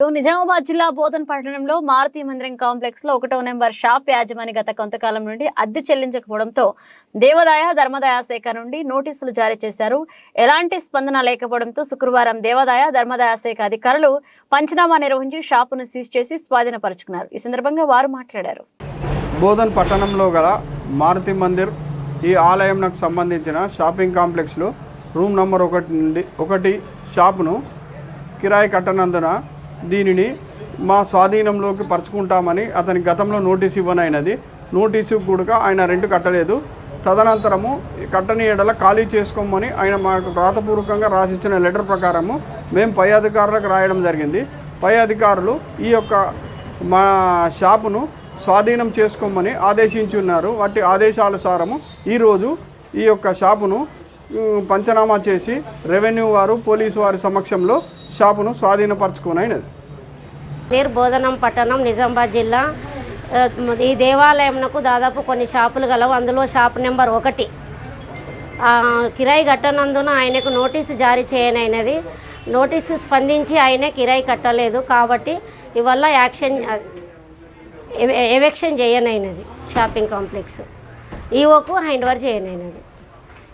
నిజామాబాద్ జిల్లా బోధన్ పట్టణంలో మారుతి మందిరం కాంప్లెక్స్లో ఒకటో నెంబర్ షాప్ యాజమాని గత కొంతకాలం నుండి అద్దె చెల్లించకపోవడంతో దేవాదాయ ధర్మదాయ శాఖ నుండి నోటీసులు జారీ చేశారు. ఎలాంటి స్పందన లేకపోవడంతో శుక్రవారం దేవాదాయ ధర్మదాయ శాఖ అధికారులు పంచనామా నిర్వహించి షాపును సీజ్ చేసి స్వాధీనపరుచుకున్నారు. ఈ సందర్భంగా వారు మాట్లాడారు. బోధన్ పట్టణంలో గల మారుతి మందిర్ ఈ ఆలయంకు సంబంధించిన షాపింగ్ కాంప్లెక్స్లో రూమ్ నంబర్ ఒకటి నుండి ఒకటి షాపును కిరాయి కట్టనందున దీనిని మా స్వాధీనంలోకి పరుచుకుంటామని అతని గతంలో నోటీస్ ఇవ్వనైనది. నోటీసు కూడా ఆయన రెంట్ కట్టలేదు. తదనంతరము ఈ కట్టని ఎడల ఖాళీ చేసుకోమని ఆయన మాకు వ్రాతపూర్వకంగా రాసిచ్చిన లెటర్ ప్రకారము మేము పై అధికారులకు రాయడం జరిగింది. పై అధికారులు ఈ యొక్క మా షాపును స్వాధీనం చేసుకోమని ఆదేశించున్నారు. వాటి ఆదేశానుసారము ఈరోజు ఈ యొక్క షాపును పంచనామా చేసి రెవెన్యూ వారు పోలీసు వారి సమక్షంలో షాపును స్వాధీనపరచుకునైనది. నీరు బోధనం పట్టణం నిజామాబాద్ జిల్లా. ఈ దేవాలయంకు దాదాపు కొన్ని షాపులు గలవు. అందులో షాప్ నెంబర్ ఒకటి. కిరాయి కట్టనందున ఆయనకు నోటీసు జారీ చేయనైనది. నోటీసు స్పందించి ఆయనే కిరాయి కట్టలేదు కాబట్టి ఇవల్ల యాక్షన్ ఎవెక్షన్ చేయనైనది షాపింగ్ కాంప్లెక్స్. ఈఓకు హ్యాండ్ ఓవర్ చేయనైనది.